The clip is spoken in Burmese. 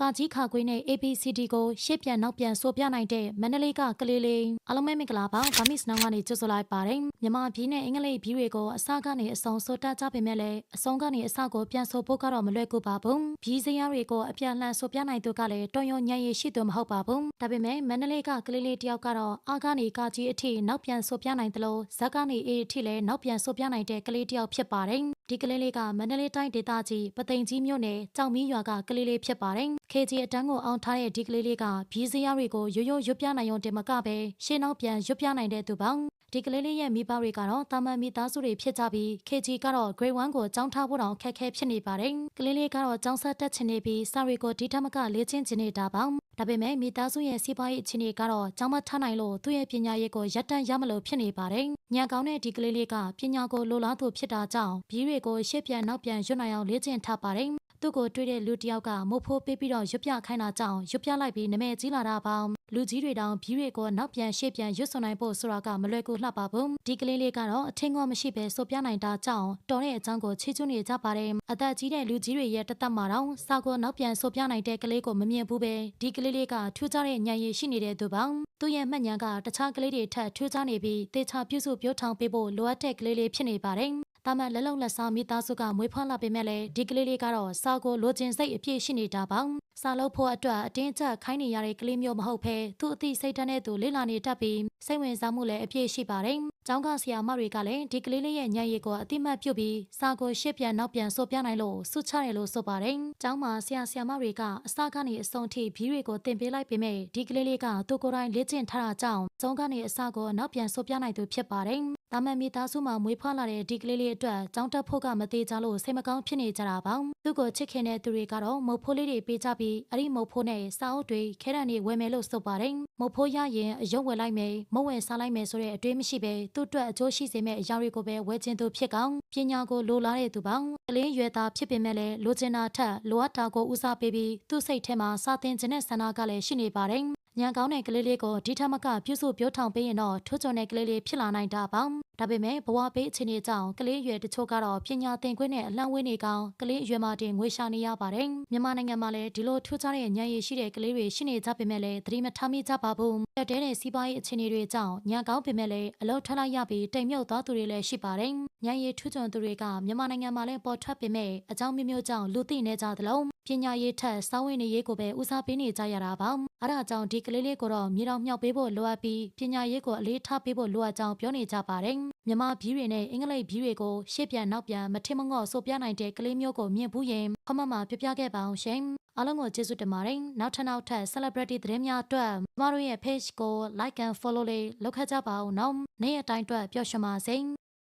ကာကြီးခါခွေးနဲ့ ABCD ကိုရှေ့ပြန်နောက်ပြန်ဆိုပြနိုင်တဲ့မန္တလေးကကလေးလေးအားလုံးပဲမင်္ဂလာပါဗာမစ်နောင်ကနေကြိုဆိုလိုက်ပါတယ်မြန်မာပြည်နဲ့အင်္ဂလိပ်ပြည်တွေကိုအစကနေအဆုံးဆိုတတ်ကြပေမဲ့လည်းအဆုံးကနေအစကိုပြန်ဆိုဖို့ကတော့မလွယ်ကူပါဘူးပြည်စရာတွေကိုအပြန်လှန်ဆိုပြနိုင်သူကလည်းတော်ရုံညံ့ရည်ရှိသူမဟုတ်ပါဘူးဒါပေမဲ့မန္တလေးကကလေးလေးတယောက်ကတော့အာကနေကာကြီးအထိနောက်ပြန်ဆိုပြနိုင်တယ်လို့ဇက်ကနေအေးအထိလည်းနောက်ပြန်ဆိုပြနိုင်တဲ့ကလေးတယောက်ဖြစ်ပါတယ် ဒီကလေးလေးကမန္တလေးတိုင်းဒေသကြီးပသိမ်ကြီးမြို့နယ်ကြောင်မီးရွာကကလေးလေးဖြစ်ပါတယ် KG အတန်းကိုအောင်ထားတဲ့ဒီကလေးလေးကဘီးစရာတွေကိုရိုးရိုးရွတ်ပြနိုင်ုံတင်မကပဲရှင်းနောက်ပြန်ရွတ်ပြနိုင်တဲ့သူပေါ့ ဒီကလေးလေးရဲ့မိဘတွေကတော့တာမန်မိသားစုတွေဖြစ်ကြပြီး KG ကတော့ Grade 1ကိုကျောင်းထားဖို့တောင်ခက်ခဲဖြစ်နေပါတယ်ကလေးလေးကတော့ကျောင်းဆက်တက်ချင်နေပြီးစာတွေကိုဒီထက်မကလေ့ကျင့်ချင်နေတာပေါ့ဒါပေမဲ့မိသားစုရဲ့စီးပွားရေးအခြေအနေကတော့ကျောင်းမထားနိုင်လို့သူ့ရဲ့ပညာရေးကိုရပ်တန့်ရမလို့ဖြစ်နေပါတယ်ညံကောင်းတဲ့ဒီကလေးလေးကပညာကိုလိုလားသူဖြစ်တာကြောင့်ဘီးတွေကိုရှေ့ပြန်နောက်ပြန်ရွတ်နိုင်အောင်လေ့ကျင့်ထားပါတယ်သူ့ကိုတွေ့တဲ့လူတစ်ယောက်ကမုတ်ဖိုးပေးပြီးတော့ရွတ်ပြခိုင်းတာကြောင့်ရွတ်ပြလိုက်ပြီးနမဲကြီးလာတာပေါ့ လူကြီးတွေတောင်ဘီးတွေကိုနောက်ပြန်ရှေ့ပြန်ရွတ်စွန်နိုင်ဖို့ဆိုတာကမလွယ်ကူလှပဘူးဒီကလေးလေးကတော့အထင်ကောမရှိပဲဆိုပြနိုင်တာကြောင့်တော်တဲ့အကြောင်းကိုချီးကျူးနေကြပါတယ်အသက်ကြီးတဲ့လူကြီးတွေရဲ့တသက်မှာတော့စာကိုနောက်ပြန်ဆိုပြနိုင်တဲ့ကလေးကိုမမြင်ဘူးပဲဒီကလေးလေးကထူးခြားတဲ့ဉာဏ်ရည်ရှိနေတဲ့သူပေါ့သူ့ရဲ့မှတ်ဉာဏ်ကတခြားကလေးတွေထက်ထူးခြားနေပြီးတေချာပြုစုပြောထောင်ပေးဖို့လိုအပ်တဲ့ကလေးလေးဖြစ်နေပါတယ်တာမန်လက်လုံလက်စားမိသားစုကမွေးဖွားလာပေမဲ့လည်းဒီကလေးလေးကတော့စာကိုလိုချင်စိတ်အပြည့်ရှိနေတာပေါ့စာလုပ်ဖို့အတွက်အတင်းကျပ်ခိုင်းနေရတဲ့ကလေးမျိုးမဟုတ်ဘဲသူ့အသိစိတ်ဓာတ်နဲ့သူလေ့လာနေတတ်ပြီးစိတ်ဝင်စားမှုလည်းအပြည့်ရှိပါတယ်။ကျောင်းကဆရာမတွေကလည်းဒီကလေးလေးရဲ့ဉာဏ်ရည်ကိုအတိမတ်ပြုတ်ပြီးစာကိုရှေ့ပြန်နောက်ပြန်ဆိုပြနိုင်လို့စုချတယ်လို့ဆိုပါတယ်။ကျောင်းမှာဆရာဆရာမတွေကအစကနေအဆုံးထိဘီးတွေကိုသင်ပေးလိုက်ပေမဲ့ဒီကလေးလေးကသူကိုယ်တိုင်လေ့ကျင့်ထားတာကြောင့်ကျောင်းကနေအစကိုနောက်ပြန်ဆိုပြနိုင်သူဖြစ်ပါတယ်။တာမန်မိသားစုမှာမွေးဖွားလာတဲ့ဒီကလေးလေးအတွက်ကြောင်းတက်ဖို့ကမသေးကြလို့စိတ်မကောင်းဖြစ်နေကြတာပေါ့သူ့ကိုချစ်ခင်တဲ့သူတွေကတော့မုတ်ဖိုးလေးတွေပေးကြပြီးအဲ့ဒီမုတ်ဖိုးနဲ့စာအုပ်တွေခဲတံတွေဝယ်မယ်လို့ဆိုပါတယ်မုတ်ဖိုးရရင်အယုံဝယ်လိုက်မယ်မုတ်ဝယ်စားလိုက်မယ်ဆိုတဲ့အတွေးမရှိပဲသူ့အတွက်အကျိုးရှိစေမယ့်အရာတွေကိုပဲဝယ်ချင်သူဖြစ်ကောင်းပညာကိုလိုလားတဲ့သူပေါ့ကလေးရွယ်သားဖြစ်ပေမဲ့လည်းလိုချင်တာထက်လိုအပ်တာကိုဦးစားပေးပြီးသူ့စိတ်ထဲမှာစာသင်ခြင်းနဲ့ဆန္ဒကလည်းရှိနေပါတယ်ညံကောင်းတဲ့ကလေးလေးကိုဒီထက်မကပြုစုပြောထောင်ပေးရင်တော့ထိုးချုံတဲ့ကလေးလေးဖြစ်လာနိုင်တာပေါ့ဒါပေမဲ့ဘဝပေးအခြေအနေကြောင့်ကလေးအရွယ်တချို့ကတော့ပညာသင်ခွင့်နဲ့အလံဝင်းနေကောင်ကလေးအရွယ်မှတင်ငွေရှာနေရပါတယ်မြန်မာနိုင်ငံမှာလည်းဒီလိုထူးခြားတဲ့ဉာဏ်ရည်ရှိတဲ့ကလေးတွေရှိနေကြပေမဲ့လည်းသတိမထားမိကြပါဘူးတက်တဲတဲ့စီးပွားရေးအခြေအနေတွေကြောင့်ညံကောင်းပေမဲ့လည်းအလုပ်ထပ်လိုက်ရပြီးတိမ်မြုပ်သွားသူတွေလည်းရှိပါတယ်ဉာဏ်ရည်ထူးချွန်သူတွေကမြန်မာနိုင်ငံမှာလည်းပေါ်ထွက်ပေမဲ့အကြောင်းမျိုးမျိုးကြောင့်လူသိနေကြသလိုပညာရေးထက်စောင်းဝင်နေရေးကိုပဲဦးစားပေးနေကြရတာပါအဲဒါကြောင့်ဒီကလေးလေးကိုတော့မြေတော်မြောက်ပေးဖို့လိုအပ်ပြီးပညာရေးကိုအလေးထားပေးဖို့လိုအပ်ကြောင်းပြောနေကြပါတယ်မြန်မာပြည်တွေနဲ့အင်္ဂလိပ်ပြည်တွေကိုရှေ့ပြန်နောက်ပြန်မထင်မငေါ့ဆိုပြနိုင်တဲ့ကလေးမျိုးကိုမြင်ဘူးရင်ခမမပြပြခဲ့ပါအောင်ရှင်အားလုံးကိုကျေးဇူးတင်ပါတယ်နောက်ထပ်နောက်ထပ် celebrity သတင်းများအတွက်ကျမတို့ရဲ့ page ကို like and follow လေးလုပ်ခတ်ကြပါဦးနော်နေ့ရက်တိုင်းအတွက်ပျော်ရွှင်ပါစေ